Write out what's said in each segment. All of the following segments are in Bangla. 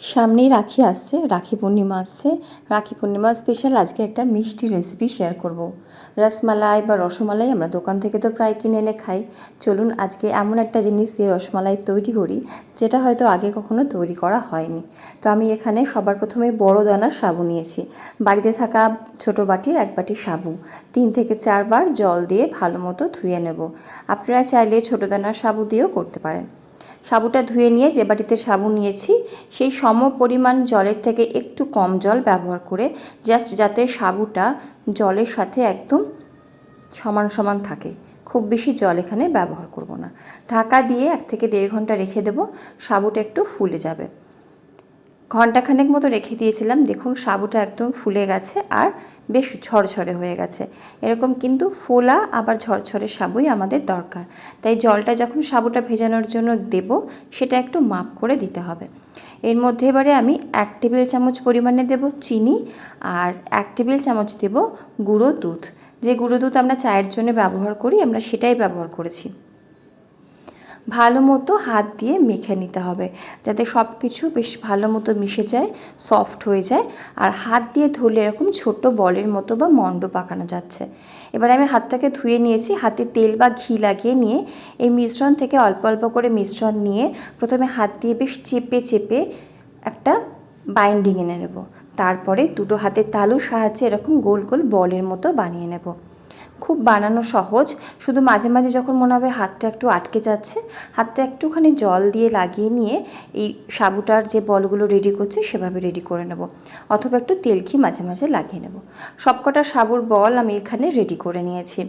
সামনেই রাখি আসছে, রাখি পূর্ণিমা আসছে। রাখি পূর্ণিমা স্পেশাল আজকে একটা মিষ্টি রেসিপি শেয়ার করব। রসমালাই বা রসমালাই আমরা দোকান থেকে তো প্রায় কিনে এনে খাই। চলুন আজকে এমন একটা জিনিস দিয়ে রসমালাই তৈরি করি, যেটা হয়তো আগে কখনো তৈরি করা হয়নি। তো আমি এখানে সবার প্রথমে বড় দানার সাবু নিয়েছি। বাড়িতে থাকা ছোট বাটির এক বাটি সাবু। তিন থেকে চারবার জল দিয়ে ভালো মতো ধুয়ে নেব। আপনারা চাইলে ছোট দানার সাবু দিয়েও করতে পারেন। সাবুটা ধুয়ে নিয়ে যে বাটিতে সাবু নিয়েছি, সেই সম পরিমাণ জলের থেকে একটু কম জল ব্যবহার করে জাস্ট যাতে সাবুটা জলের সাথে একদম সমান সমান থাকে। খুব বেশি জল এখানে ব্যবহার করব না। ঢাকা দিয়ে এক থেকে দেড় ঘণ্টা রেখে দেব, সাবুটা একটু ফুলে যাবে। ঘন্টাখানেক মতো রেখে দিয়েছিলাম। দেখুন, সাবুটা একদম ফুলে গেছে আর বেশ ঝরঝরে হয়ে গেছে। এরকম কিন্তু ফোলা আবার ঝরঝরে সাবুই আমাদের দরকার। তাই জলটা যখন সাবুটা ভেজানোর জন্য দেব, সেটা একটু মাপ করে দিতে হবে। এর মধ্যে এবারে আমি এক টেবিল চামচ পরিমাণে দেব চিনি আর এক টেবিল চামচ দেব গুঁড়ো দুধ। যে গুঁড়ো দুধ আমরা চায়ের জন্য ব্যবহার করি, আমরা সেটাই ব্যবহার করেছি। ভালো মতো হাত দিয়ে মেখে নিতে হবে। যাতে সব কিছু বেশ ভালো মতো মিশে যায় সফট হয়ে যায়। আর হাত দিয়ে ধরলে এরকম ছোট বলের মতো বা মণ্ড পাকানো যাচ্ছে। এবার আমি হাতটাকে ধুয়ে নিয়েছি। হাতে তেল বা ঘি লাগিয়ে নিয়ে এই মিশ্রণ থেকে অল্প অল্প করে মিশ্রণ নিয়ে প্রথমে হাত দিয়ে বেশ চেপে চেপে একটা বাইন্ডিং এনে নেব। তারপরে দুটো হাতের তালুর সাহায্যে এরকম গোল গোল বলের মতো বানিয়ে নেব। খুব বানানো সহজ। শুধু মাঝে মাঝে যখন মনে হবে হাতটা একটু আটকে যাচ্ছে, হাতটা একটুখানি জল দিয়ে লাগিয়ে নিয়ে এই সাবুটার যে বলগুলো রেডি করছে সেভাবে রেডি করে নেব। অথবা একটু তেলখি মাঝে মাঝে লাগিয়ে নেব। সবকটা সাবুর বল আমি এখানে রেডি করে নিয়েছি।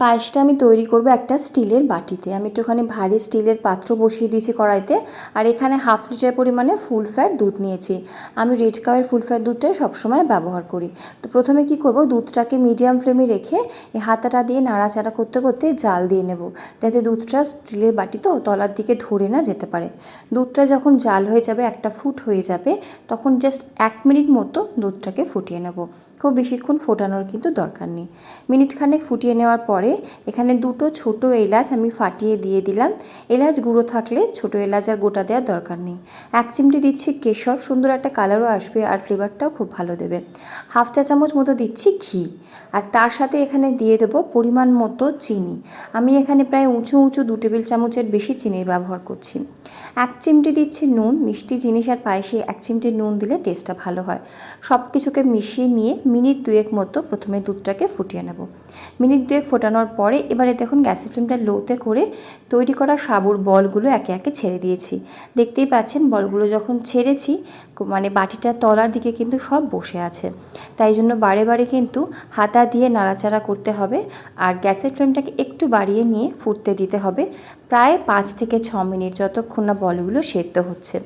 পায়েসটা আমি তৈরি করব একটা স্টিলের বাটিতে। আমি একটুখানি ভারী স্টিলের পাত্র বসিয়ে দিয়েছি কড়াইতে। আর এখানে হাফ লিটার পরিমাণে ফুল ফ্যাট দুধ নিয়েছি। আমি রেড কাওয়ের ফুল ফ্যাট দুধটাই সবসময় ব্যবহার করি। তো প্রথমে কি করব? দুধটাকে মিডিয়াম ফ্লেমে রেখে এই হাতাটা দিয়ে নাড়াচাড়া করতে করতে জাল দিয়ে নেব। যাতে দুধটা স্টিলের বাটি তো তলার দিকে ধরে না যেতে পারে। দুধটা যখন জাল হয়ে যাবে, একটা ফুট হয়ে যাবে, তখন জাস্ট এক মিনিট মতো দুধটাকে ফুটিয়ে নেব। খুব বেশিক্ষণ ফোটানোর কিন্তু দরকার নেই। মিনিটখানেক ফুটিয়ে নেওয়ার পরে এখানে দুটো ছোট এলাচ আমি ফাটিয়ে দিয়ে দিলাম। এলাচ গুঁড়ো থাকলে ছোট এলাচ আর গোটা দেওয়ার দরকার নেই। এক চিমটি দিচ্ছি কেশর, সুন্দর একটা কালারও আসবে আর ফ্লেভারটাও খুব ভালো দেবে। হাফ চা চামচ মতো দিচ্ছি ঘি। আর তার সাথে এখানে দিয়ে দেবো পরিমাণ মতো চিনি। আমি এখানে প্রায় উঁচু উঁচু দু টেবিল চামচের বেশি চিনির ব্যবহার করছি। এক চিমটি দিচ্ছি নুন, মিষ্টি জিনিস আর পায়েসে এক চিমটি নুন দিলে টেস্টটা ভালো হয়। সব কিছুকে মিশিয়ে নিয়ে মিনিট দুয়েক মতো প্রথমে দুধটাকে ফুটিয়ে নেব। মিনিট দুয়েক ফোটানোর পরে এবারে দেখুন গ্যাসের ফ্লেমটা লোতে করে তৈরি করা সাবুর বলগুলো একে একে ছেড়ে দিয়েছি। দেখতেই পাচ্ছেন বলগুলো যখন ছেড়েছি মানে বাটিটার তলার দিকে কিন্তু সব বসে আছে। তাই জন্য বারে বারে কিন্তু হাতা দিয়ে নাড়াচাড়া করতে হবে আর গ্যাসের ফ্লেমটাকে একটু বাড়িয়ে নিয়ে ফুটতে দিতে হবে প্রায় পাঁচ থেকে ছ মিনিট যতক্ষণ না বলগুলো সেদ্ধ হচ্ছে।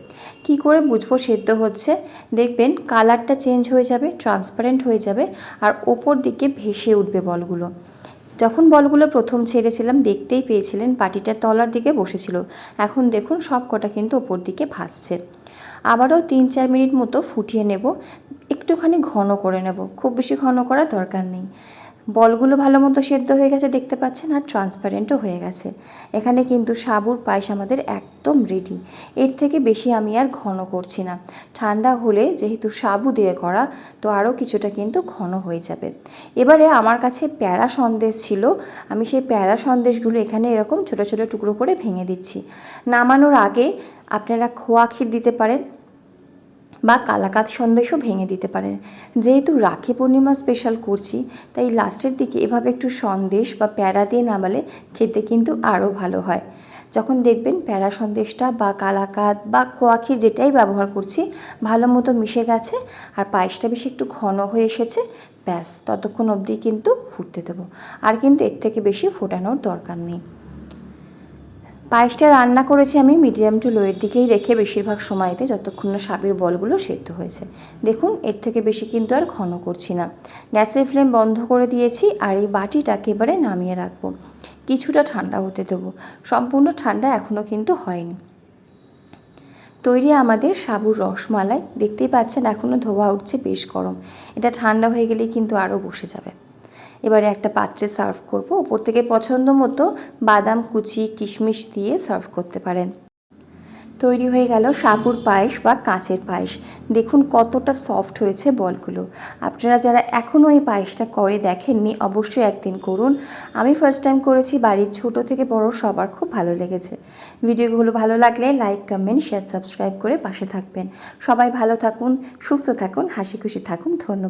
কি করে বুঝব সেদ্ধ হচ্ছে? দেখবেন কালারটা চেঞ্জ হয়ে যাবে, ট্রান্সপারেন্ট হয়ে যাবে আর ওপর দিকে ভেসে উঠবে বলগুলো। যখন বলগুলো প্রথম ছেড়েছিলাম, দেখতেই পেয়েছিলেন পাটিটার তলার দিকে বসেছিল। এখন দেখুন সব কটা কিন্তু ওপর দিকে ভাসছে। আবারও তিন চার মিনিট মতো ফুটিয়ে নেব, একটুখানি ঘন করে নেব। খুব বেশি ঘন করার দরকার নেই। বলগুলো ভালো মতো সেদ্ধ হয়ে গেছে, দেখতে পাচ্ছেন, আর ট্রান্সপারেন্টও হয়ে গেছে। এখানে কিন্তু সাবুর পায়েস আমাদের একদম রেডি এর থেকে বেশি আমি আর ঘন করছি না। ঠান্ডা হলে যেহেতু সাবু দিয়ে করা, তো আরও কিছুটা কিন্তু ঘন হয়ে যাবে। এবারে আমার কাছে প্যারা সন্দেশ ছিল। আমি সেই প্যারা সন্দেশগুলো এখানে এরকম ছোটো ছোটো টুকরো করে ভেঙে দিচ্ছি। নামানোর আগে আপনারা খোয়া ক্ষীর দিতে পারেন। বা কালাকাত সন্দেশও ভেঙে দিতে পারেন যেহেতু রাখি পূর্ণিমা স্পেশাল করছি, তাই লাস্টের দিকে এভাবে একটু সন্দেশ বা প্যারা দিয়ে নামালে খেতে কিন্তু আরও ভালো হয়। যখন দেখবেন প্যারা সন্দেশটা বা কালাকাত বা খোয়াখি যেটাই ব্যবহার করছি, ভালো মতো মিশে গেছে আর পায়েসটা বেশি একটু ঘন হয়ে এসেছে, ব্যাস, ততক্ষণ অবধি কিন্তু ফুটতে দেবো। আর কিন্তু এর থেকে বেশি ফোটানোর দরকার নেই। পায়েসটা রান্না করেছি আমি মিডিয়াম টু লোয়ের দিকেই রেখে বেশিরভাগ সময়তে যতক্ষণ না সাবের বলগুলো সেদ্ধ হয়েছে। দেখুন, এর থেকে বেশি কিন্তু আর ঘন করছি না। গ্যাসের ফ্লেম বন্ধ করে দিয়েছি আর এই বাটিটাকে এবারে নামিয়ে রাখব। কিছুটা ঠান্ডা হতে দেবো। সম্পূর্ণ ঠান্ডা এখনও কিন্তু হয়নি। তৈরি আমাদের সাবুর রসমালাই। দেখতেই পাচ্ছেন এখনও ধোয়া উঠছে, বেশ গরম। এটা ঠান্ডা হয়ে গেলেই কিন্তু আরও বসে যাবে। এবারে একটা পাত্রে সার্ভ করব। ওপর থেকে পছন্দ মতো বাদাম, কুচি, কিশমিশ দিয়ে সার্ভ করতে পারেন। তৈরি হয়ে গেল সাবুর পায়েস বা কাঁচের পায়েস। দেখুন কতটা সফট হয়েছে বলগুলো। আপনারা যারা এখনও এই পায়েসটা করে দেখেননি, অবশ্যই একদিন করুন। আমি ফার্স্ট টাইম করেছি, বাড়ির ছোট থেকে বড় সবার খুব ভালো লেগেছে। ভিডিওগুলো ভালো লাগলে লাইক কমেন্ট শেয়ার সাবস্ক্রাইব করে পাশে থাকবেন। সবাই ভালো থাকুন, সুস্থ থাকুন, হাসি খুশি থাকুন। ধন্যবাদ।